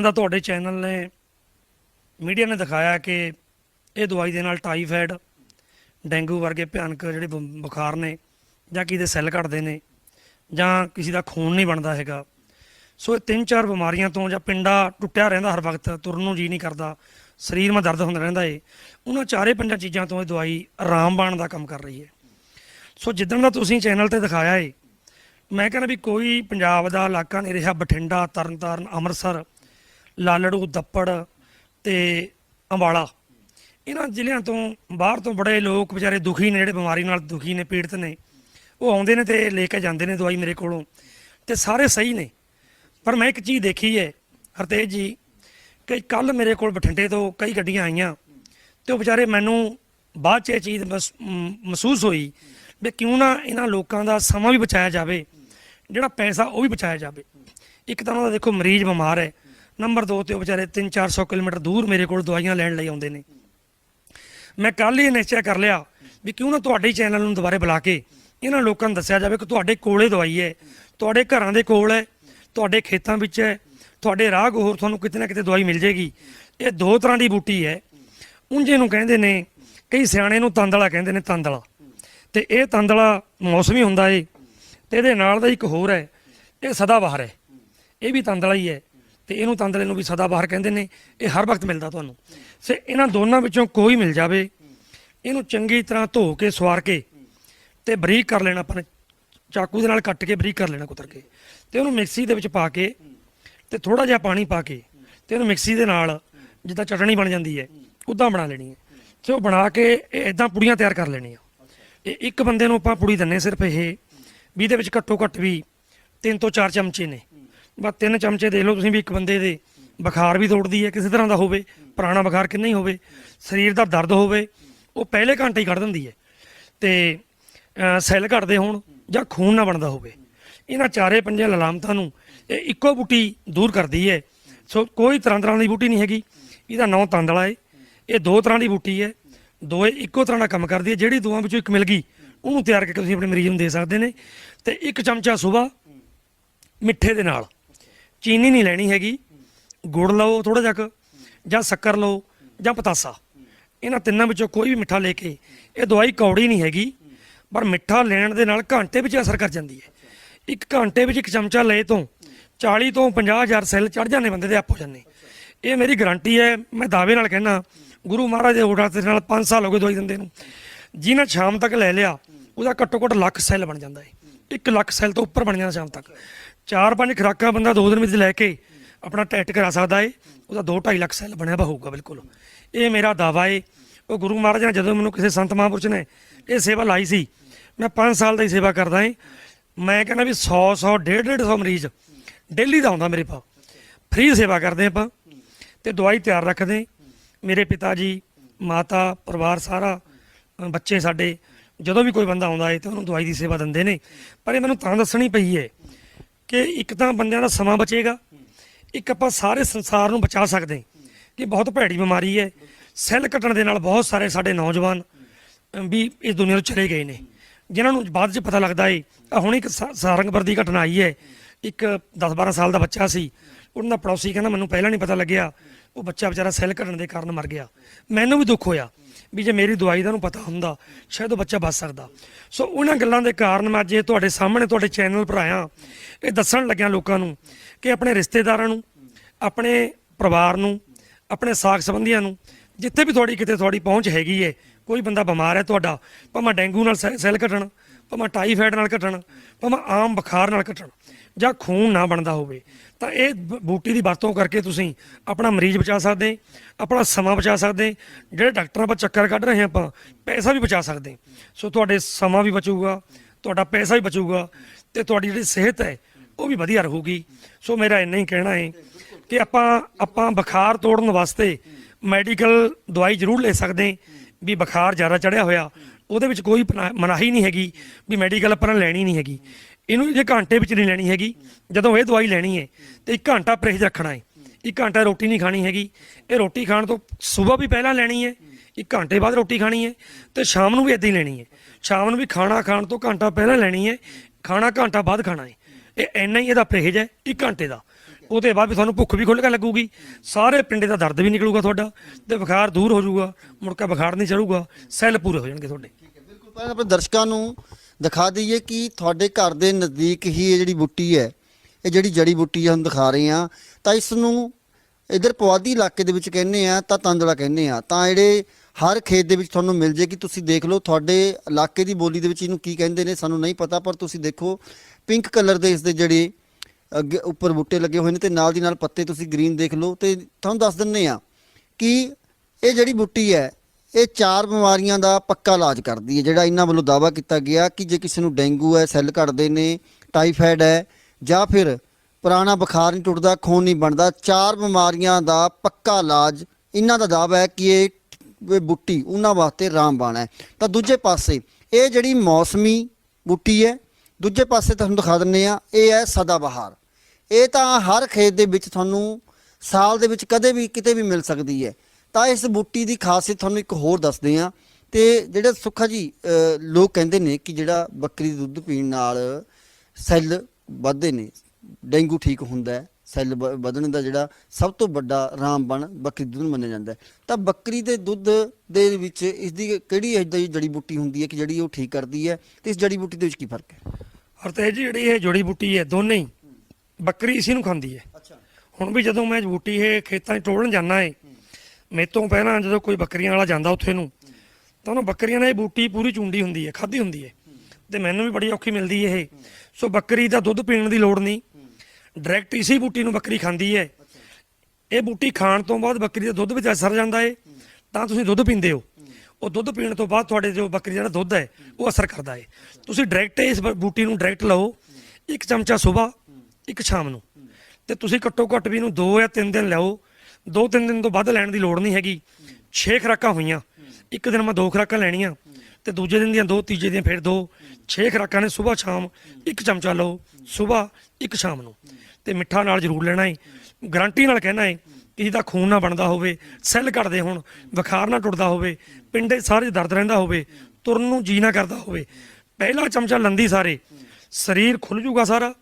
ਦਾ ਤੁਹਾਡੇ ਚੈਨਲ ਨੇ, ਮੀਡੀਆ ਨੇ ਦਿਖਾਇਆ ਕਿ ਇਹ ਦਵਾਈ ਦੇ ਨਾਲ ਟਾਈਫਾਇਡ, ਡੇਂਗੂ ਵਰਗੇ ਭਿਆਨਕ ਜਿਹੜੇ ਬ- ਬੁਖਾਰ ਨੇ ਜਾਂ ਕਿਸੇ ਦੇ ਸੈੱਲ ਘਟਦੇ ਨੇ ਜਾਂ ਕਿਸੇ ਦਾ ਖੂਨ ਨਹੀਂ ਬਣਦਾ ਹੈਗਾ। ਸੋ ਇਹ ਤਿੰਨ ਚਾਰ ਬਿਮਾਰੀਆਂ ਤੋਂ ਜਾਂ ਪਿੰਡਾ ਟੁੱਟਿਆ ਰਹਿੰਦਾ ਹਰ ਵਕਤ, ਤੁਰਨ ਨੂੰ ਜੀ ਨਹੀਂ ਕਰਦਾ, ਸਰੀਰ 'ਮਾ ਦਰਦ ਹੁੰਦਾ ਰਹਿੰਦਾ ਏ। ਉਹਨਾਂ ਚਾਰੇ ਪੰਜਾਂ ਚੀਜ਼ਾਂ ਤੋਂ ਇਹ ਦਵਾਈ ਆਰਾਮ ਪਾਉਣ ਦਾ ਕੰਮ ਕਰ ਰਹੀ ਹੈ ਸੋ ਜਿੱਦਣ ਦਾ ਤੁਸੀਂ ਚੈਨਲ ਤੇ ਦਿਖਾਇਆ ਏ, ਮੈਂ ਕਹਿੰਦਾ ਵੀ ਕੋਈ ਪੰਜਾਬ ਦਾ ਇਲਾਕਾ ਨਹੀਂ ਰਿਹਾ, ਬਠਿੰਡਾ, ਤਰਨਤਾਰਨ, ਅੰਮ੍ਰਿਤਸਰ ਲਾਲੜੂ, ਦੱਪੜ ਤੇ ਅੰਬਾਲਾ। ਇਹਨਾਂ ਜ਼ਿਲ੍ਹਿਆਂ ਤੋਂ ਬਾਹਰ ਤੋਂ ਬੜੇ ਲੋਕ ਵਿਚਾਰੇ ਦੁਖੀ ਨੇ, ਜਿਹੜੇ ਬਿਮਾਰੀ ਨਾਲ ਦੁਖੀ ਨੇ, ਪੀੜਤ ਨੇ। ਉਹ ਆਉਂਦੇ ਨੇ ਤੇ ਲੈ ਕੇ ਜਾਂਦੇ ਨੇ ਦਵਾਈ ਮੇਰੇ ਕੋਲੋਂ ਤੇ ਸਾਰੇ ਸਹੀ ਨੇ। ਪਰ ਮੈਂ ਇੱਕ ਚੀਜ਼ ਦੇਖੀ ਹੈ ਹਰਤੇਜ ਜੀ, ਕਿ ਕੱਲ ਮੇਰੇ ਕੋਲ ਬਠਿੰਡੇ ਤੋਂ ਕਈ ਗੱਡੀਆਂ ਆਈਆਂ ਤੇ ਉਹ ਵਿਚਾਰੇ ਮੈਨੂੰ ਬਾਅਦ ਚ ਇਹ ਚੀਜ਼ ਮਸ- ਮਹਿਸੂਸ ਹੋਈ ਵੀ ਕਿਉਂ ਨਾ ਇਹਨਾਂ ਲੋਕਾਂ ਦਾ ਸਮਾਂ ਵੀ ਬਚਾਇਆ ਜਾਵੇ, ਜਿਹੜਾ ਪੈਸਾ ਉਹ ਵੀ ਬਚਾਇਆ ਜਾਵੇ। ਇੱਕ ਤਾਂ ਉਹਨਾਂ ਦਾ ਦੇਖੋ ਮਰੀਜ਼ ਬਿਮਾਰ ਹੈ ਨੰਬਰ 2 ਤੇ ਉਹ ਵਿਚਾਰੇ 3-400 ਕਿਲੋਮੀਟਰ ਦੂਰ ਮੇਰੇ ਕੋਲ ਦਵਾਈਆਂ ਲੈਣ ਲਈ ਆਉਂਦੇ ਨੇ। ਮੈਂ ਕੱਲ ਹੀ ਇਹ ਨਿਸ਼ਚੈ ਕਰ ਲਿਆ ਵੀ ਕਿਉਂ ਨਾ ਤੁਹਾਡੇ ਚੈਨਲ ਨੂੰ ਦੁਬਾਰੇ ਬੁਲਾ ਕੇ ਇਹਨਾਂ ਲੋਕਾਂ ਨੂੰ ਦੱਸਿਆ ਜਾਵੇ ਕਿ ਤੁਹਾਡੇ ਕੋਲੇ ਦਵਾਈ ਹੈ, ਤੁਹਾਡੇ ਘਰਾਂ ਦੇ ਕੋਲ ਹੈ, ਤੁਹਾਡੇ ਖੇਤਾਂ ਵਿੱਚ ਹੈ, ਤੁਹਾਡੇ ਰਾਹ ਹੋਰ ਤੁਹਾਨੂੰ ਕਿਤੇ ਨਾ ਕਿਤੇ ਦਵਾਈ ਮਿਲ ਜੇਗੀ ਇਹ ਦੋ ਤਰ੍ਹਾਂ ਦੀ ਬੂਟੀ ਹੈ। ਉਂਝੇ ਨੂੰ ਕਹਿੰਦੇ ਨੇ, ਕਈ ਸਿਆਣੇ ਨੂੰ ਤੰਦਲਾ ਕਹਿੰਦੇ ਨੇ ਤੰਦਲਾ। ਤੇ ਇਹ ਤੰਦਲਾ ਮੌਸਮੀ ਹੁੰਦਾ ਏ ਤੇ ਇਹਦੇ ਨਾਲ ਦਾ ਇੱਕ ਹੋਰ ਹੈ, ਇਹ ਸਦਾ ਬਾਹਰ ਹੈ। ਇਹ ਵੀ ਤੰਦਲਾ ਹੀ ਹੈ। ਤੇ ਇਹਨੂੰ ਤੰਦਲੇ ਨੂੰ ਵੀ ਸਦਾ ਬਾਹਰ ਕਹਿੰਦੇ ਨੇ, ਇਹ ਹਰ ਵਕਤ ਮਿਲਦਾ ਤੁਹਾਨੂੰ। ਸੇ ਇਹਨਾਂ ਦੋਨਾਂ ਵਿੱਚੋਂ ਕੋਈ ਮਿਲ ਜਾਵੇ, ਇਹਨੂੰ ਚੰਗੀ ਤਰ੍ਹਾਂ ਧੋ ਕੇ, ਸਵਾਰ ਕੇ ਤੇ ਬਰੀਕ ਕਰ ਲੈਣਾ ਆਪਾਂ ਨੇ। ਚਾਕੂ ਦੇ ਨਾਲ ਕੱਟ ਕੇ ਬਰੀਕ ਕਰ ਲੈਣਾ ਕੁਤਰ ਕੇ। ਤੇ ਉਹਨੂੰ ਮਿਕਸੀ ਦੇ ਵਿੱਚ ਪਾ ਕੇ ਤੇ ਥੋੜਾ ਜਿਹਾ ਪਾਣੀ ਪਾ ਕੇ ਤੇ ਉਹਨੂੰ ਮਿਕਸੀ ਦੇ ਨਾਲ ਜਿੱਦਾਂ ਚਟਣੀ ਬਣ ਜਾਂਦੀ ਹੈ, ਉਦਾਂ ਬਣਾ ਲੈਣੀ ਹੈ। ਤੇ ਉਹ ਬਣਾ ਕੇ ਇਹ ਇਦਾਂ ਪੁੜੀਆਂ ਤਿਆਰ ਕਰ ਲੈਣੀਆਂ। ਇਹ ਇੱਕ ਬੰਦੇ ਨੂੰ ਆਪਾਂ ਪੁੜੀ ਦਿੰਨੇ ਸਿਰਫ ਇਹ, ਵੀ ਇਹਦੇ ਵਿੱਚ ਘੱਟੋ ਘੱਟ ਵੀ ਤਿੰਨ ਤੋਂ ਚਾਰ ਚਮਚੇ ਨੇ। ਬਸ ਤਿੰਨ ਚਮਚੇ ਦੇਖ ਲਓ ਤੁਸੀਂ ਵੀ ਇੱਕ ਬੰਦੇ ਦੇ ਬੁਖਾਰ ਵੀ ਤੋੜਦੀ ਹੈ, ਕਿਸੇ ਤਰ੍ਹਾਂ ਦਾ ਹੋਵੇ, ਪੁਰਾਣਾ ਬੁਖਾਰ ਕਿੰਨਾ ਹੀ ਹੋਵੇ, ਸਰੀਰ ਦਾ ਦਰਦ ਹੋਵੇ, ਉਹ ਪਹਿਲੇ ਘੰਟੇ ਹੀ ਕੱਢ ਦਿੰਦੀ ਹੈ। ਤੇ ਸੈੱਲ ਘਟਦੇ ਹੋਣ ਜਾਂ ਖੂਨ ਨਾ ਬਣਦਾ ਹੋਵੇ। ਇਹਨਾਂ ਚਾਰੇ ਪੰਜੇ ਲਲਾਮਤਾਂ ਨੂੰ ਇਹ ਇੱਕੋ ਬੂਟੀ ਦੂਰ ਕਰਦੀ ਹੈ। ਸੋ ਕੋਈ ਤਰ੍ਹਾਂ ਤਰ੍ਹਾਂ ਦੀ ਬੂਟੀ ਨਹੀਂ ਹੈਗੀ। ਇਹਦਾ ਨਾਂ ਤੰਦਲਾ ਹੈ। ਇਹ ਦੋ ਤਰ੍ਹਾਂ ਦੀ ਬੂਟੀ ਹੈ। ਦੋਏ ਇੱਕੋ ਤਰ੍ਹਾਂ ਦਾ ਕੰਮ ਕਰਦੀ ਹੈ। ਜਿਹੜੀ ਦੋਵਾਂ ਵਿੱਚੋਂ ਇੱਕ ਮਿਲ ਗਈ, ਉਹਨੂੰ ਤਿਆਰ ਕਰਕੇ ਤੁਸੀਂ ਆਪਣੇ ਮਰੀਜ਼ ਨੂੰ ਦੇ ਸਕਦੇ ਨੇ। ਤੇ ਇੱਕ ਚਮਚਾ ਸਵੇਰ ਮਿੱਠੇ ਦੇ ਨਾਲ। ਚੀਨੀ ਨਹੀਂ ਲੈਣੀ ਹੈਗੀ। ਗੁੜ ਲਓ ਥੋੜਾ ਜਿਹਾ ਜਾਂ ਸ਼ੱਕਰ ਲਓ, ਜਾਂ ਪਤਾਸਾ। ਇਹਨਾਂ ਤਿੰਨਾਂ ਵਿੱਚੋਂ ਕੋਈ ਵੀ ਮਿੱਠਾ ਲੈ ਕੇ ਇਹ ਦਵਾਈ ਕੌੜੀ ਨਹੀਂ ਹੈਗੀ, ਪਰ ਮਿੱਠਾ ਲੈਣ ਦੇ ਨਾਲ ਘੰਟੇ ਵਿੱਚ ਅਸਰ ਕਰ ਜਾਂਦੀ ਹੈ। ਇੱਕ ਘੰਟੇ ਵਿੱਚ ਇੱਕ ਚਮਚਾ ਲਏ ਤੋਂ 40 ਤੋਂ 50 ਹਜ਼ਾਰ ਸੈੱਲ ਚੜ ਜਾਂਦੇ ਬੰਦੇ ਦੇ, ਆਪ ਹੋ ਜਾਂਦੇ। ਇਹ ਮੇਰੀ ਗਾਰੰਟੀ ਹੈ, ਮੈਂ ਦਾਅਵੇ ਨਾਲ ਕਹਿਣਾ ਗੁਰੂ ਮਹਾਰਾਜ ਦੇ ਹੋਟਾ ਦੇ ਨਾਲ 5 ਸਾਲ ਹੋ ਗਏ ਦਵਾਈ ਦਿੰਦੇ ਨੂੰ। ਜਿਹਨਾਂ ਸ਼ਾਮ ਤੱਕ ਲੈ ਲਿਆ, ਉਹਦਾ ਘੱਟੋ ਘੱਟ ਲੱਖ ਸੈੱਲ ਬਣ ਜਾਂਦਾ ਹੈ। 1 ਲੱਖ ਸੈੱਲ ਤੋਂ ਉੱਪਰ ਬਣ ਜਾਂਦਾ ਸ਼ਾਮ ਤੱਕ। ਚਾਰ ਪੰਜ ਖੁਰਾਕਾਂ ਬੰਦਾ ਦੋ ਦਿਨ ਵਿੱਚ ਲੈ ਕੇ ਆਪਣਾ ਟੈਟ ਕਰਾ ਸਕਦਾ ਏ। ਉਹਦਾ 2.5 ਲੱਖ ਸੈੱਲ ਬਣਿਆ ਵਾ ਹੋਊਗਾ, ਬਿਲਕੁਲ। ਇਹ ਮੇਰਾ ਦਾਵਾ ਏ। ਉਹ ਗੁਰੂ ਮਹਾਰਾਜ ਨੇ ਜਦੋਂ ਮੈਨੂੰ ਕਿਸੇ ਸੰਤ ਮਹਾਂਪੁਰਸ਼ ਨੇ ਇਹ ਸੇਵਾ ਲਾਈ ਸੀ, ਮੈਂ 5 ਸਾਲ ਦਾ ਹੀ ਸੇਵਾ ਕਰਦਾ ਏ। ਮੈਂ ਕਹਿੰਦਾ ਵੀ 100 100 150 150 ਮਰੀਜ਼ ਡੇਲੀ ਦਾ ਆਉਂਦਾ ਮੇਰੇ ਪਾ ਫ੍ਰੀ ਸੇਵਾ ਕਰਦੇ ਆਪਾਂ ਤੇ ਦਵਾਈ ਤਿਆਰ ਰੱਖਦੇ। ਮੇਰੇ ਪਿਤਾ ਜੀ, ਮਾਤਾ, ਪਰਿਵਾਰ ਸਾਰਾ ਬੱਚੇ ਸਾਡੇ, ਜਦੋਂ ਵੀ ਕੋਈ ਬੰਦਾ ਆਉਂਦਾ ਏ ਤੇ ਉਹਨੂੰ ਦਵਾਈ ਦੀ ਸੇਵਾ ਦਿੰਦੇ ਨੇ। ਪਰ ਇਹ ਮੈਨੂੰ ਤਾਂ ਦੱਸਣੀ ਪਈ ਹੈ ਕਿ ਇੱਕ ਤਾਂ ਬੰਦਿਆਂ ਦਾ ਸਮਾਂ ਬਚੇਗਾ। ਇੱਕ ਆਪਾਂ ਸਾਰੇ ਸੰਸਾਰ ਨੂੰ ਬਚਾ ਸਕਦੇ ਹਾਂ ਕਿ ਬਹੁਤ ਭੈੜੀ ਬਿਮਾਰੀ ਹੈ। ਸੈੱਲ ਕੱਟਣ ਦੇ ਨਾਲ ਬਹੁਤ ਸਾਰੇ ਸਾਡੇ ਨੌਜਵਾਨ ਵੀ ਇਸ ਦੁਨੀਆ ਤੋਂ ਚਲੇ ਗਏ ਨੇ। ਜਿਨ੍ਹਾਂ ਨੂੰ ਬਾਅਦ 'ਚ ਪਤਾ ਲੱਗਦਾ ਏ ਆਹ ਹੁਣ ਇੱਕ ਸਾ- ਸਾਰੰਗਪੁਰ ਦੀ ਘਟਨਾ ਆਈ ਹੈ। ਇੱਕ 10-12 ਸਾਲ ਦਾ ਬੱਚਾ ਸੀ। ਉਹਨਾਂ ਦਾ ਪੜੋਸੀ ਕਹਿੰਦਾ, ਮੈਨੂੰ ਪਹਿਲਾਂ ਨਹੀਂ ਪਤਾ ਲੱਗਿਆ, ਉਹ ਬੱਚਾ ਵਿਚਾਰਾ ਸੈੱਲ ਘਟਣ ਦੇ ਕਾਰਨ ਮਰ ਗਿਆ। ਮੈਨੂੰ ਵੀ ਦੁੱਖ ਹੋਇਆ। ਵੀ ਜੇ ਮੇਰੀ ਦਵਾਈ ਦਾ ਨੂੰ ਪਤਾ ਹੁੰਦਾ, ਸ਼ਾਇਦ ਉਹ ਬੱਚਾ ਬਚ ਸਕਦਾ। ਸੋ ਉਹਨਾਂ ਗੱਲਾਂ ਦੇ ਕਾਰਨ ਮੈਂ ਅੱਜ ਇਹ ਤੁਹਾਡੇ ਸਾਹਮਣੇ, ਤੁਹਾਡੇ ਚੈਨਲ ਪਰ ਆਇਆ। ਇਹ ਦੱਸਣ ਲੱਗਿਆ ਲੋਕਾਂ ਨੂੰ ਕਿ ਆਪਣੇ ਰਿਸ਼ਤੇਦਾਰਾਂ ਨੂੰ, ਆਪਣੇ ਪਰਿਵਾਰ ਨੂੰ, ਆਪਣੇ ਸਾਕ ਸੰਬੰਧੀਆਂ ਨੂੰ, ਜਿੱਥੇ ਵੀ ਤੁਹਾਡੀ ਕਿਤੇ ਤੁਹਾਡੀ ਪਹੁੰਚ ਹੈਗੀ ਹੈ ਕੋਈ ਬੰਦਾ ਬਿਮਾਰ ਹੈ ਤੁਹਾਡਾ, ਭਾਵੇਂ ਡੈਂਗੂ ਨਾਲ ਸੈ- ਸੈੱਲ ਘਟਣ ਭਾਵੇਂ ਟਾਈਫਾਈਡ ਨਾਲ ਘਟਣ, ਭਾਵੇਂ ਆਮ ਬੁਖਾਰ ਨਾਲ ਘਟਣ, ਜਾਂ ਖੂਨ ਨਾ ਬਣਦਾ ਹੋਵੇ, ਤਾਂ ਇਹ ਬ- ਬੂਟੀ ਦੀ ਵਰਤੋਂ ਕਰਕੇ ਤੁਸੀਂ ਆਪਣਾ ਮਰੀਜ਼ ਬਚਾ ਸਕਦੇ, ਆਪਣਾ ਸਮਾਂ ਬਚਾ ਸਕਦੇ, ਜਿਹੜੇ ਡਾਕਟਰਾਂ ਪਰ ਚੱਕਰ ਕੱਢ ਰਹੇ ਆਪਾਂ, ਪੈਸਾ ਵੀ ਬਚਾ ਸਕਦੇ। ਸੋ ਤੁਹਾਡੇ ਸਮਾਂ ਵੀ ਬਚੂਗਾ, ਤੁਹਾਡਾ ਪੈਸਾ ਵੀ ਬਚੂਗਾ, ਤੇ ਤੁਹਾਡੀ ਜਿਹੜੀ ਸਿਹਤ ਹੈ, ਉਹ ਵੀ ਵਧੀਆ ਰਹੂਗੀ। ਸੋ ਮੇਰਾ ਇੰਨਾ ਹੀ ਕਹਿਣਾ ਹੈ ਕਿ ਆਪਾਂ ਆਪਾਂ ਬੁਖਾਰ ਤੋੜਨ ਵਾਸਤੇ ਮੈਡੀਕਲ ਦਵਾਈ ਜ਼ਰੂਰ ਲੈ ਸਕਦੇ, ਵੀ ਬੁਖਾਰ ਜ਼ਿਆਦਾ ਚੜਿਆ ਹੋਇਆ ਉਹਦੇ ਵਿੱਚ ਕੋਈ ਪਨਾ- ਮਨਾਹੀ ਨਹੀਂ ਹੈਗੀ, ਵੀ ਮੈਡੀਕਲ ਆਪਾਂ ਨੇ ਲੈਣੀ ਨਹੀਂ ਹੈਗੀ। ਇਹਨੂੰ ਜੇ ਘੰਟੇ ਵਿੱਚ ਨਹੀਂ ਲੈਣੀ ਹੈਗੀ, ਜਦੋਂ ਇਹ ਦਵਾਈ ਲੈਣੀ ਹੈ, ਤੇ ਇੱਕ ਘੰਟਾ ਪਰਹੇਜ਼ ਰੱਖਣਾ ਹੈ। ਇੱਕ ਘੰਟਾ ਰੋਟੀ ਨਹੀਂ ਖਾਣੀ ਹੈਗੀ, ਇਹ ਰੋਟੀ ਖਾਣ ਤੋਂ ਸਵੇਰ ਵੀ ਪਹਿਲਾਂ ਲੈਣੀ ਹੈ, ਇੱਕ ਘੰਟੇ ਬਾਅਦ ਰੋਟੀ ਖਾਣੀ ਹੈ, ਤੇ ਸ਼ਾਮ ਨੂੰ ਵੀ ਇਦਾਂ ਹੀ ਲੈਣੀ ਹੈ। ਸ਼ਾਮ ਨੂੰ ਵੀ ਖਾਣਾ ਖਾਣ ਤੋਂ ਘੰਟਾ ਪਹਿਲਾਂ ਲੈਣੀ ਹੈ, ਖਾਣਾ ਘੰਟਾ ਬਾਅਦ ਖਾਣਾ ਹੈ। ਇਹ ਇੰਨਾ ਹੀ ਇਹਦਾ ਪਰਹੇਜ਼ ਹੈ, ਇੱਕ ਘੰਟੇ ਦਾ। ਉਹਦੇ ਬਾਅਦ ਵੀ ਤੁਹਾਨੂੰ ਭੁੱਖ ਵੀ ਖੁੱਲ੍ਹ ਕੇ ਲੱਗੂਗੀ। ਸਾਰੇ ਪਿੰਡੇ ਦਾ ਦਰਦ ਵੀ ਨਿਕਲੂਗਾ ਤੁਹਾਡਾ ਤੇ ਬੁਖਾਰ ਦੂਰ ਹੋ ਜਾਊਗਾ, ਮੁੜ ਕੇ ਬੁਖਾਰ ਨਹੀਂ ਚੜੂਗਾ ਸੈੱਲ ਪੂਰੇ ਹੋ ਜਾਣਗੇ ਤੁਹਾਡੇ। ਬਿਲਕੁਲ। ਪਹਿਲਾਂ ਆਪਣੇ ਦਰਸ਼ਕਾਂ ਨੂੰ ਦਿਖਾ ਦਈਏ ਕਿ ਤੁਹਾਡੇ ਘਰ ਦੇ ਨਜ਼ਦੀਕ ਹੀ ਇਹ ਜਿਹੜੀ ਬੂਟੀ ਹੈ, ਇਹ ਜਿਹੜੀ ਜੜੀ ਬੂਟੀ ਹੈ ਹੁਣ ਦਿਖਾ ਰਹੇ ਆ ਤਾਂ ਇਸ ਨੂੰ ਇਧਰ ਪਵਾਦੀ ਇਲਾਕੇ ਦੇ ਵਿੱਚ ਕਹਿੰਦੇ ਆ ਤਾਂ ਤੰਦੜਾ ਕਹਿੰਦੇ ਆ ਤਾਂ ਜਿਹੜੇ ਹਰ ਖੇਤ ਦੇ ਵਿੱਚ ਤੁਹਾਨੂੰ ਮਿਲ ਜੇ ਤੁਸੀਂ ਦੇਖ ਲਓ, ਤੁਹਾਡੇ ਇਲਾਕੇ ਦੀ ਬੋਲੀ ਦੇ ਵਿੱਚ ਇਹਨੂੰ ਕੀ ਕਹਿੰਦੇ ਨੇ ਸਾਨੂੰ ਨਹੀਂ ਪਤਾ, ਪਰ ਤੁਸੀਂ ਦੇਖੋ, ਪਿੰਕ ਕਲਰ ਦੇ ਇਸ ਦੇ ਜਿਹੜੇ ਅੱਗੇ ਉੱਪਰ ਬੂਟੇ ਲੱਗੇ ਹੋਏ ਨੇ ਤੇ ਨਾਲ ਦੀ ਨਾਲ ਪੱਤੇ ਤੁਸੀਂ ਗ੍ਰੀਨ ਦੇਖ ਲਓ ਤੇ ਤੁਹਾਨੂੰ ਦੱਸ ਦਿੰਨੇ ਆ ਕਿ ਇਹ ਜਿਹੜੀ ਬੂਟੀ ਹੈ, ਇਹ ਚਾਰ ਬਿਮਾਰੀਆਂ ਦਾ ਪੱਕਾ ਇਲਾਜ ਕਰਦੀ ਹੈ, ਜਿਹੜਾ ਇਹਨਾਂ ਵੱਲੋਂ ਦਾਵਾ ਕੀਤਾ ਗਿਆ ਕਿ ਜੇ ਕਿਸੇ ਨੂੰ ਡੇਂਗੂ ਹੈ, ਸੈੱਲ ਘਟਦੇ ਨੇ, ਟਾਈਫਾਇਡ ਹੈ ਜਾਂ ਫਿਰ ਪੁਰਾਣਾ ਬੁਖਾਰ ਨਹੀਂ ਟੁੱਟਦਾ, ਖੂਨ ਨਹੀਂ ਬਣਦਾ, ਚਾਰ ਬਿਮਾਰੀਆਂ ਦਾ ਪੱਕਾ ਇਲਾਜ ਇਹਨਾਂ ਦਾ ਦਾਅਵਾ ਹੈ ਕਿ ਇਹ ਇਹ ਬੂਟੀ ਉਹਨਾਂ ਵਾਸਤੇ ਰਾਮਬਾਣ ਹੈ। ਤਾਂ ਦੂਜੇ ਪਾਸੇ ਇਹ ਜਿਹੜੀ ਮੌਸਮੀ ਬੂਟੀ ਹੈ, ਦੂਜੇ ਪਾਸੇ ਤੁਹਾਨੂੰ ਦਿਖਾ ਦਿੰਨੇ ਆ ਇਹ ਹੈ ਸਦਾਬਹਾਰ। ਇਹ ਤਾਂ ਹਰ ਖੇਤ ਦੇ ਵਿੱਚ ਤੁਹਾਨੂੰ ਸਾਲ ਦੇ ਵਿੱਚ ਕਦੇ ਵੀ ਕਿਤੇ ਵੀ ਮਿਲ ਸਕਦੀ ਹੈ। ਤਾਂ ਇਸ ਬੂਟੀ ਦੀ ਖਾਸੀਅਤ ਤੁਹਾਨੂੰ ਇੱਕ ਹੋਰ ਦੱਸਦੇ ਆ ਤੇ ਜਿਹੜਾ ਸੁੱਖਾ ਜੀ ਲੋਕ ਕਹਿੰਦੇ ਨੇ ਕਿ ਜਿਹੜਾ ਬੱਕਰੀ ਦਾ ਦੁੱਧ ਪੀਣ ਨਾਲ ਸੈੱਲ ਵੱਧਦੇ ਨੇ, ਡੇਂਗੂ ਠੀਕ ਹੁੰਦਾ ਹੈ, ਸੈੱਲ ਵ- ਵਧਣ ਦਾ ਜਿਹੜਾ ਸਭ ਤੋਂ ਵੱਡਾ ਰਾਮਬਣ ਬੱਕਰੀ ਦੁੱਧ ਮੰਨਿਆ ਜਾਂਦਾ ਤਾਂ ਬੱਕਰੀ ਦੇ ਦੁੱਧ ਦੇ ਵਿੱਚ ਇਸ ਦੀ ਕਿਹੜੀ ਇਦਾਂ ਦੀ ਜੜੀ ਬੂਟੀ ਹੁੰਦੀ ਹੈ ਕਿ ਜਿਹੜੀ ਉਹ ਠੀਕ ਕਰਦੀ ਹੈ ਤੇ ਇਸ ਜੜੀ ਬੂਟੀ ਦੇ ਵਿੱਚ ਕੀ ਫ਼ਰਕ ਹੈ? ਹਰਤੇਜ ਜੀ ਜਿਹੜੀ ਇਹ ਜੜੀ ਬੂਟੀ ਹੈ, ਦੋਨੇ ਹੀ ਬੱਕਰੀ ਇਸੇ ਨੂੰ ਖਾਂਦੀ ਹੈ। ਅੱਛਾ। ਹੁਣ ਵੀ ਜਦੋਂ ਮੈਂ ਬੂਟੀ ਇਹ ਖੇਤਾਂ 'ਚ ਟੋੜਨ ਜਾਂਦਾ ਏ ਮੇਰੇ ਤੋਂ ਪਹਿਲਾਂ ਜਦੋਂ ਕੋਈ ਬੱਕਰੀਆਂ ਵਾਲਾ ਜਾਂਦਾ ਉੱਥੇ ਨੂੰ ਤਾਂ ਉਹਨਾਂ ਬੱਕਰੀਆਂ ਨੇ ਇਹ ਬੂਟੀ ਪੂਰੀ ਚੁੰਡੀ ਹੁੰਦੀ ਹੈ ਖਾਧੀ ਹੁੰਦੀ ਹੈ। ਤੇ ਮੈਨੂੰ ਵੀ ਬੜੀ ਔਖੀ ਮਿਲਦੀ ਇਹ। ਸੋ ਬੱਕਰੀ ਦਾ ਦੁੱਧ ਪੀਣ ਦੀ ਲੋੜ ਨਹੀਂ। ਡਾਇਰੈਕਟ ਇਸੇ ਬੂਟੀ ਨੂੰ ਬੱਕਰੀ ਖਾਂਦੀ ਹੈ ਇਹ ਬੂਟੀ ਖਾਣ ਤੋਂ ਬਾਅਦ ਬੱਕਰੀ ਦੇ ਦੁੱਧ ਵਿੱਚ ਅਸਰ ਜਾਂਦਾ ਏ। ਤਾਂ ਤੁਸੀਂ ਦੁੱਧ ਪੀਂਦੇ ਹੋ। ਉਹ ਦੁੱਧ ਪੀਣ ਤੋਂ ਬਾਅਦ ਤੁਹਾਡੇ ਜੋ ਬੱਕਰੀ ਦਾ ਦੁੱਧ ਹੈ ਉਹ ਅਸਰ ਕਰਦਾ ਏ। ਤੁਸੀਂ ਡਾਇਰੈਕਟ ਇਸ ਬੂਟੀ ਨੂੰ ਡਾਇਰੈਕਟ ਲਓ। ਇੱਕ ਚਮਚਾ ਸਵੇਰ ਇੱਕ ਸ਼ਾਮ ਨੂੰ। ਤੇ ਤੁਸੀਂ ਘੱਟੋ ਘੱਟ ਵੀ ਇਹਨੂੰ 2 ਜਾਂ 3 ਦਿਨ ਲਿਆਓ। 2-3 ਦਿਨ ਤੋਂ ਵੱਧ ਲੈਣ ਦੀ ਲੋੜ ਨਹੀਂ ਹੈਗੀ। 6 ਖਰਾਕਾਂ ਹੋਈਆਂ। ਇੱਕ ਦਿਨ ਮੈਂ ਦੋ ਖਰਾਕਾਂ ਲੈਣੀਆਂ। ਤੇ ਦੂਜੇ ਦਿਨ ਦੀਆਂ ਦੋ, ਤੀਜੇ ਦੀਆਂ ਫਿਰ ਦੋ। 6 ਖਰਾਕਾਂ ਨੇ ਸਵੇਰ, ਸ਼ਾਮ ਇੱਕ ਚਮਚਾ ਲਓ। ਸਵੇਰ, ਇੱਕ ਸ਼ਾਮ ਨੂੰ। ਤੇ ਮਿੱਠਾ ਨਾਲ ਜ਼ਰੂਰ ਲੈਣਾ ਹੈ ਗਰੰਟੀ ਨਾਲ ਕਹਿਣਾ ਹੈ ਕਿਸੇ ਦਾ ਖੂਨ ਨਾ ਬਣਦਾ ਹੋਵੇ, ਸੈੱਲ ਘਟਦੇ ਹੋਣ, ਬੁਖਾਰ ਨਾ ਟੁੱਟਦਾ ਹੋਵੇ, ਪਿੰਡੇ ਸਾਰੇ ਦਰਦ ਰਹਿੰਦਾ ਹੋਵੇ, ਤੁਰਨ ਨੂੰ ਜੀ ਨਾ ਕਰਦਾ ਹੋਵੇ। ਪਹਿਲਾ ਚਮਚਾ ਲੰਦੀ ਸਾਰੇ। ਸਰੀਰ ਖੁੱਲ ਜੂਗਾ ਸਾਰਾ।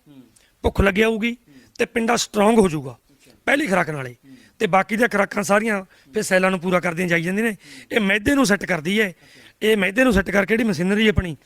ਭੁੱਖ ਲੱਗ ਆਊਗੀ ਤੇ ਪਿੰਡਾ ਸਟਰੋਂਗ ਹੋ ਜਾਊਗਾ। ਪਹਿਲੀ ਖੁਰਾਕ ਨਾਲੇ ਤੇ ਬਾਕੀ ਦੀਆਂ ਖੁਰਾਕਾਂ ਸਾਰੀਆਂ ਫਿਰ ਸੈੱਲਾਂ ਨੂੰ ਪੂਰਾ ਕਰਦੀਆਂ ਜਾਈ ਜਾਂਦੀਆਂ ਨੇ। ਇਹ ਮੈਦੇ ਨੂੰ ਸੈੱਟ ਕਰਦੀ ਹੈ ਇਹ ਮੈਦੇ ਨੂੰ ਸੈੱਟ ਕਰਕੇ ਜਿਹੜੀ ਮਸ਼ੀਨਰੀ ਆਪਣੀ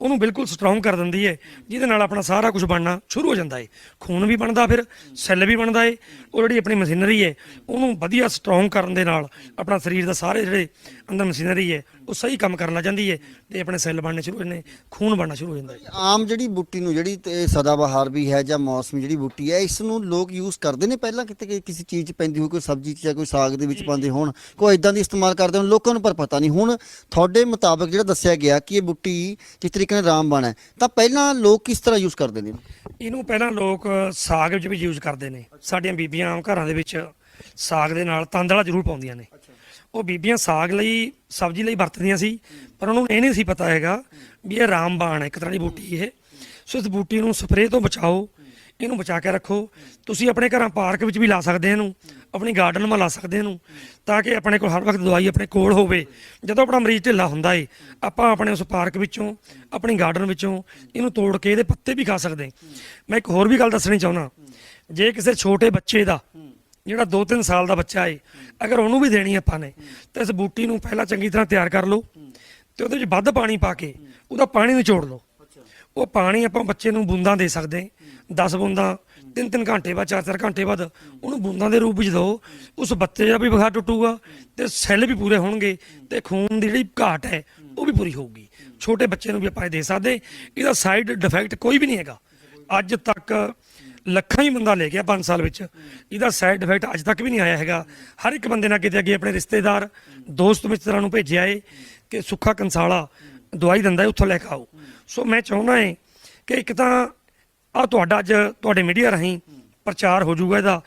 ਉਹਨੂੰ ਬਿਲਕੁਲ ਸਟਰੋਂਗ ਕਰ ਦਿੰਦੀ ਹੈ ਜਿਹਦੇ ਨਾਲ ਆਪਣਾ ਸਾਰਾ ਕੁਝ ਬਣਨਾ ਸ਼ੁਰੂ ਹੋ ਜਾਂਦਾ ਹੈ ਖੂਨ ਵੀ ਬਣਦਾ ਫਿਰ ਸੈੱਲ ਵੀ ਬਣਦਾ ਹੈ ਉਹ ਜਿਹੜੀ ਆਪਣੀ ਮਸ਼ੀਨਰੀ ਹੈ ਉਹਨੂੰ ਵਧੀਆ ਸਟਰੋਂਗ ਕਰਨ ਦੇ ਨਾਲ ਆਪਣਾ ਸਰੀਰ ਦਾ ਸਾਰੇ ਜਿਹੜੇ ਅੰਦਰ ਮਸ਼ੀਨਰੀ ਹੈ ਉਹ ਸਹੀ ਕੰਮ ਕਰਨ ਲੱਗ ਜਾਂਦੀ ਹੈ ਤੇ ਆਪਣੇ ਸੈੱਲ ਬਣਨੇ ਸ਼ੁਰੂ ਹੋ ਜਾਂਦੇ ਨੇ ਖੂਨ ਬਣਨਾ ਸ਼ੁਰੂ ਹੋ ਜਾਂਦਾ ਹੈ ਆਮ ਜਿਹੜੀ ਬੂਟੀ ਨੂੰ ਜਿਹੜੀ ਤੇ ਸਦਾਬਹਾਰ ਵੀ ਹੈ ਜਾਂ ਮੌਸਮੀ ਜਿਹੜੀ ਬੂਟੀ ਹੈ ਇਸ ਨੂੰ ਲੋਕ ਯੂਜ਼ ਕਰਦੇ ਨੇ ਪਹਿਲਾਂ ਕਿਤੇ ਕਿਸੇ ਚੀਜ਼ 'ਚ ਪੈਂਦੀ ਹੋਈ ਕੋਈ ਸਬਜ਼ੀ 'ਚ ਜਾਂ ਕੋਈ ਸਾਗ ਦੇ ਵਿੱਚ ਪਾਉਂਦੇ ਹੋਣ ਕੋਈ ਇਦਾਂ ਦੀ ਇਸਤੇਮਾਲ ਕਰਦੇ ਹੋਣ ਲੋਕਾਂ ਨੂੰ ਪਰ ਪਤਾ ਨਹੀਂ। ਹੁਣ ਤੁਹਾਡੇ ਮੁਤਾਬਕ ਜਿਹੜਾ ਦੱਸਿਆ ਗਿਆ ਕਿ ਇਹ ਬੂਟੀ ਜਿਸ ਤਰੀਕੇ ਨਾਲ ਰਾਮਬਾਣ ਹੈ। ਤਾਂ ਪਹਿਲਾਂ ਲੋਕ ਕਿਸ ਤਰ੍ਹਾਂ ਯੂਜ਼ ਕਰਦੇ ਨੇ? ਇਹਨੂੰ ਪਹਿਲਾਂ ਲੋਕ ਸਾਗ ਵਿੱਚ ਵੀ ਯੂਜ਼ ਕਰਦੇ ਨੇ। ਸਾਡੀਆਂ ਬੀਬੀਆਂ ਆਮ ਘਰਾਂ ਦੇ ਵਿੱਚ ਸਾਗ ਦੇ ਨਾਲ ਤਾਂਦਲਾ ਜ਼ਰੂਰ ਪਾਉਂਦੀਆਂ ਨੇ। ਉਹ ਬੀਬੀਆਂ ਸਾਗ ਲਈ ਸਬਜ਼ੀ ਲਈ ਵਰਤਦੀਆਂ ਸੀ ਪਰ ਉਹਨਾਂ ਇਹ ਨਹੀਂ ਸੀ ਪਤਾ ਹੈਗਾ ਵੀ ਇਹ ਰਾਮਬਾਣ ਹੈ ਇੱਕ ਤਰ੍ਹਾਂ ਦੀ ਬੂਟੀ ਇਹ। ਸੋ ਇਸ ਬੂਟੀ ਨੂੰ ਸਪਰੇਅ ਤੋਂ ਬਚਾਓ ਇਹਨੂੰ ਬਚਾ ਕੇ ਰੱਖੋ। ਤੁਸੀਂ ਆਪਣੇ ਘਰਾਂ ਪਾਰਕ ਵਿੱਚ ਵੀ ਲਾ ਸਕਦੇ ਇਹਨੂੰ, ਆਪਣੀ ਗਾਰਡਨ 'ਮਾ ਲਾ ਸਕਦੇ ਇਹਨੂੰ, ਤਾਂ ਕਿ ਆਪਣੇ ਕੋਲ ਹਰ ਵਕਤ ਦਵਾਈ ਆਪਣੇ ਕੋਲ ਹੋਵੇ। ਜਦੋਂ ਆਪਣਾ ਮਰੀਜ਼ ਢਿੱਲਾ ਹੁੰਦਾ ਏ, ਆਪਾਂ ਆਪਣੇ ਉਸ ਪਾਰਕ ਵਿੱਚੋਂ, ਆਪਣੀ ਗਾਰਡਨ ਵਿੱਚੋਂ ਇਹਨੂੰ ਤੋੜ ਕੇ ਇਹਦੇ ਪੱਤੇ ਵੀ ਖਾ ਸਕਦੇ ਮੈਂ ਇੱਕ ਹੋਰ ਵੀ ਗੱਲ ਦੱਸਣੀ ਚਾਹੁੰਦਾ। ਜੇ ਕਿਸੇ ਛੋਟੇ ਬੱਚੇ ਦਾ, ਜਿਹੜਾ 2-3 ਸਾਲ ਦਾ ਬੱਚਾ ਏ, ਅਗਰ ਉਹਨੂੰ ਵੀ ਦੇਣੀ ਆਪਾਂ ਨੇ, ਤਾਂ ਇਸ ਬੂਟੀ ਨੂੰ ਪਹਿਲਾਂ ਚੰਗੀ ਤਰ੍ਹਾਂ ਤਿਆਰ ਕਰ ਲਓ ਤੇ ਉਹਦੇ ਵਿੱਚ ਵੱਧ ਪਾਣੀ ਪਾ ਕੇ ਉਹਦਾ ਪਾਣੀ ਨਿਚੋੜ ਲਓ। ਉਹ ਪਾਣੀ ਆਪਾਂ ਬੱਚੇ ਨੂੰ ਬੂੰਦਾਂ ਦੇ ਸਕਦੇ। 10 ਬੂੰਦਾਂ 3-3 ਘੰਟੇ ਬਾਅਦ 4-4 ਘੰਟੇ ਬਾਅਦ ਉਹਨੂੰ ਬੂੰਦਾਂ ਦੇ ਰੂਪ ਵਿੱਚ ਦਿਓ ਉਸ ਬੱਚੇ ਦਾ ਵੀ ਬੁਖਾਰ ਟੁੱਟੂਗਾ ਤੇ ਸੈੱਲ ਵੀ ਪੂਰੇ ਹੋਣਗੇ ਤੇ ਖੂਨ ਦੀ ਜਿਹੜੀ ਘਾਟ ਹੈ, ਉਹ ਵੀ ਪੂਰੀ ਹੋਊਗੀ। ਛੋਟੇ ਬੱਚੇ ਨੂੰ ਵੀ ਆਪਾਂ ਇਹ ਦੇ ਸਕਦੇ। ਇਹਦਾ ਸਾਈਡ ਡਿਫੈਕਟ ਕੋਈ ਵੀ ਨਹੀਂ ਹੈਗਾ। ਅੱਜ ਤੱਕ ਲੱਖਾਂ ਹੀ ਬੰਦਾ ਲੈ ਗਿਆ 5 ਸਾਲ ਵਿੱਚ। ਇਹਦਾ ਸਾਈਡ ਇਫੈਕਟ ਅੱਜ ਤੱਕ ਵੀ ਨਹੀਂ ਆਇਆ ਹੈਗਾ। ਹਰ ਇੱਕ ਬੰਦੇ ਨਾਲ ਕਿਤੇ ਅੱਗੇ ਆਪਣੇ ਰਿਸ਼ਤੇਦਾਰ, ਦੋਸਤ ਮਿੱਤਰਾਂ ਨੂੰ ਭੇਜਿਆ ਏ ਕਿ ਸੁੱਖਾ ਕੰਸਾਲਾ ਦਵਾਈ ਦਿੰਦਾ ਹੈ, ਉੱਥੋਂ ਲੈ ਕੇ ਆਓ। ਸੋ ਮੈਂ ਚਾਹੁੰਦਾ ਏ ਕਿ ਇੱਕ ਤਾਂ ਆ ਤੁਹਾਡਾ ਅੱਜ ਤੁਹਾਡੇ ਮੀਡੀਆ ਰਾਹੀਂ ਪ੍ਰਚਾਰ ਹੋ ਜਾਊਗਾ ਇਹਦਾ।